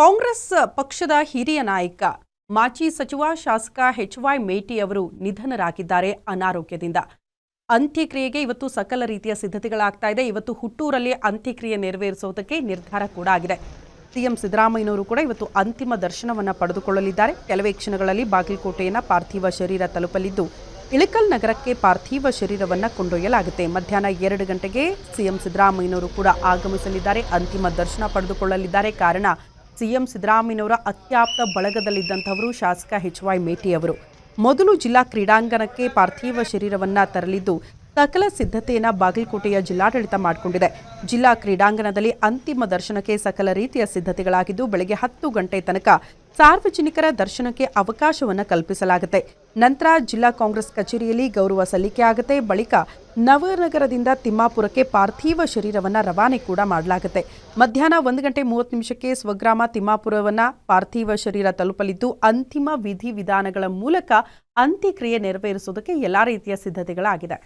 ಕಾಂಗ್ರೆಸ್ ಪಕ್ಷದ ಹಿರಿಯ ನಾಯಕ, ಮಾಜಿ ಸಚಿವ ಶಾಸಕ ಎಚ್ ವೈ ಮೇಟಿ ಅವರು ನಿಧನರಾಗಿದ್ದಾರೆ ಅನಾರೋಗ್ಯದಿಂದ. ಅಂತ್ಯಕ್ರಿಯೆಗೆ ಇವತ್ತು ಸಕಲ ರೀತಿಯ ಸಿದ್ಧತೆಗಳಾಗ್ತಾ ಇದೆ. ಇವತ್ತು ಹುಟ್ಟೂರಲ್ಲಿ ಅಂತ್ಯಕ್ರಿಯೆ ನೆರವೇರಿಸುವುದಕ್ಕೆ ನಿರ್ಧಾರ ಕೂಡ ಆಗಿದೆ. ಸಿಎಂ ಸಿದ್ದರಾಮಯ್ಯನವರು ಕೂಡ ಇವತ್ತು ಅಂತಿಮ ದರ್ಶನವನ್ನು ಪಡೆದುಕೊಳ್ಳಲಿದ್ದಾರೆ. ಕೆಲವೇ ಕ್ಷಣಗಳಲ್ಲಿ ಬಾಗಲಕೋಟೆಯನ್ನ ಪಾರ್ಥಿವ ಶರೀರ ತಲುಪಲಿದ್ದು, ಇಳಕಲ್ ನಗರಕ್ಕೆ ಪಾರ್ಥಿವ ಶರೀರವನ್ನು ಕೊಂಡೊಯ್ಯಲಾಗುತ್ತೆ. ಮಧ್ಯಾಹ್ನ ಎರಡು ಗಂಟೆಗೆ ಸಿಎಂ ಸಿದ್ದರಾಮಯ್ಯನವರು ಕೂಡ ಆಗಮಿಸಲಿದ್ದಾರೆ. ಅಂತಿಮ ದರ್ಶನ ಪಡೆದುಕೊಳ್ಳಲಿದ್ದಾರೆ. ಕಾರಣ ಸಿಎಂ ಸಿದ್ದರಾಮಯ್ಯನವರ ಅತ್ಯಾಪ್ತ ಬಳಗದಲ್ಲಿದ್ದಂಥವರು ಶಾಸಕ ಎಚ್ ವೈ ಮೇಟಿ ಅವರು. ಮೊದಲು ಜಿಲ್ಲಾ ಕ್ರೀಡಾಂಗಣಕ್ಕೆ ಪಾರ್ಥಿವ ಶರೀರವನ್ನ ತರಲಿದ್ದು, ಸಕಲ ಸಿದ್ಧತೆಯನ್ನ ಬಾಗಲಕೋಟೆಯ ಜಿಲ್ಲಾಡಳಿತ ಮಾಡಿಕೊಂಡಿದೆ. ಜಿಲ್ಲಾ ಕ್ರೀಡಾಂಗಣದಲ್ಲಿ ಅಂತಿಮ ದರ್ಶನಕ್ಕೆ ಸಕಲ ರೀತಿಯ ಸಿದ್ಧತೆಗಳಾಗಿದ್ದು, ಬೆಳಗ್ಗೆ ಹತ್ತು ಗಂಟೆ ತನಕ ಸಾರ್ವಜನಿಕರ ದರ್ಶನಕ್ಕೆ ಅವಕಾಶವನ್ನು ಕಲ್ಪಿಸಲಾಗುತ್ತೆ. ನಂತರ ಜಿಲ್ಲಾ ಕಾಂಗ್ರೆಸ್ ಕಚೇರಿಯಲ್ಲಿ ಗೌರವ ಸಲ್ಲಿಕೆ ಬಳಿಕ ನವನಗರದಿಂದ ತಿಮ್ಮಾಪುರಕ್ಕೆ ಪಾರ್ಥಿವ ಶರೀರವನ್ನು ರವಾನೆ ಕೂಡ ಮಾಡಲಾಗುತ್ತೆ. ಮಧ್ಯಾಹ್ನ ಒಂದು ಗಂಟೆ ಮೂವತ್ತು ನಿಮಿಷಕ್ಕೆ ಸ್ವಗ್ರಾಮ ತಿಮ್ಮಾಪುರವನ್ನು ಪಾರ್ಥಿವ ಶರೀರ ತಲುಪಲಿದ್ದು, ಅಂತಿಮ ವಿಧಿವಿಧಾನಗಳ ಮೂಲಕ ಅಂತ್ಯಕ್ರಿಯೆ ನೆರವೇರಿಸುವುದಕ್ಕೆ ಎಲ್ಲ ರೀತಿಯ ಸಿದ್ಧತೆಗಳಾಗಿದೆ